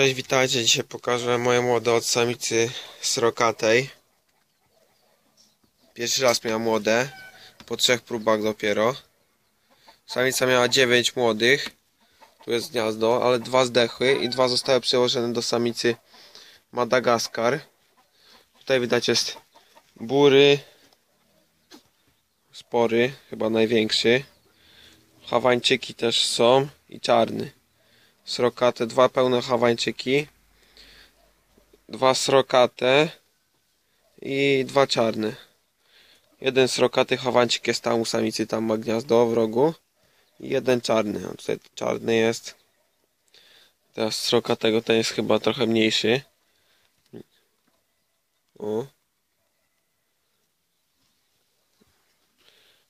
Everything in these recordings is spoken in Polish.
Cześć, witajcie. Dzisiaj pokażę moje młode od samicy srokatej. Pierwszy raz miała młode, po trzech próbach dopiero. Samica miała 9 młodych. Tu jest gniazdo, ale dwa zdechły i dwa zostały przełożone do samicy Madagaskar. Tutaj widać jest bury, spory, chyba największy. Hawańczyki też są i czarny srokate, dwa pełne hawańczyki, dwa srokate i dwa czarne. Jeden srokaty hawańczyk jest tam u samicy, tam ma gniazdo w rogu i jeden czarny, a tutaj czarny jest. Teraz srokatego ten jest chyba trochę mniejszy. O.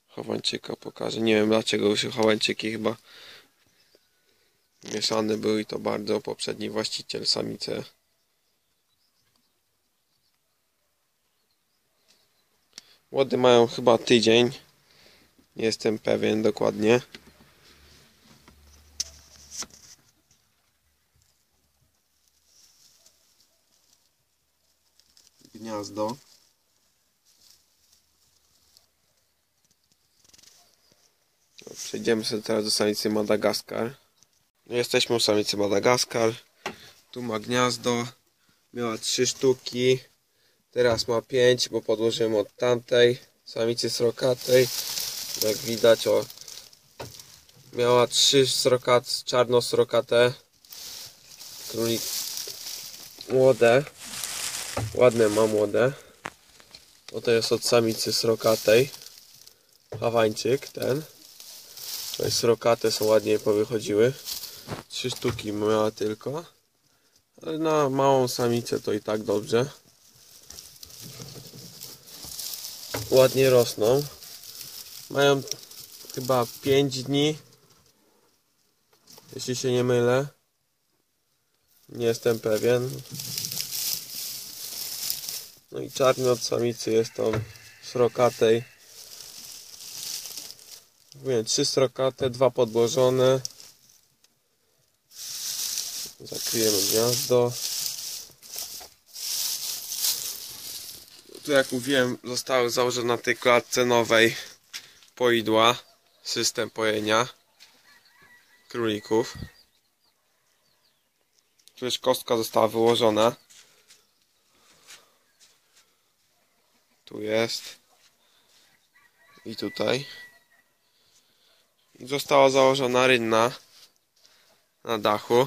Hawańczyka pokażę. Nie wiem dlaczego się hawańczyki chyba Mieszany był i to bardzo poprzedni właściciel samice. Młody mają chyba tydzień. Nie jestem pewien dokładnie. Gniazdo. Przejdziemy sobie teraz do samicy Madagaskar. Jesteśmy u samicy Madagaskar. Tu ma gniazdo. Miała trzy sztuki. Teraz ma pięć, bo podłożyłem od tamtej samicy srokatej. Jak widać, o, miała trzy srokat, czarno-srokate. Królik młode. Ładne ma młode. Oto jest od samicy srokatej. Hawańczyk ten. No i srokate są ładnie powychodziły. Trzy sztuki miała tylko. Ale na małą samicę to i tak dobrze. Ładnie rosną. Mają chyba 5 dni. Jeśli się nie mylę. Nie jestem pewien. No i czarny od samicy jest tą srokatej. Mówię, trzy srokate, dwa podłożone. Zakryjemy gniazdo. Tu jak mówiłem zostały założone na tej klatce nowej poidła system pojenia królików. Tu już kostka została wyłożona. Tu jest. I tutaj. Została założona rynna na dachu.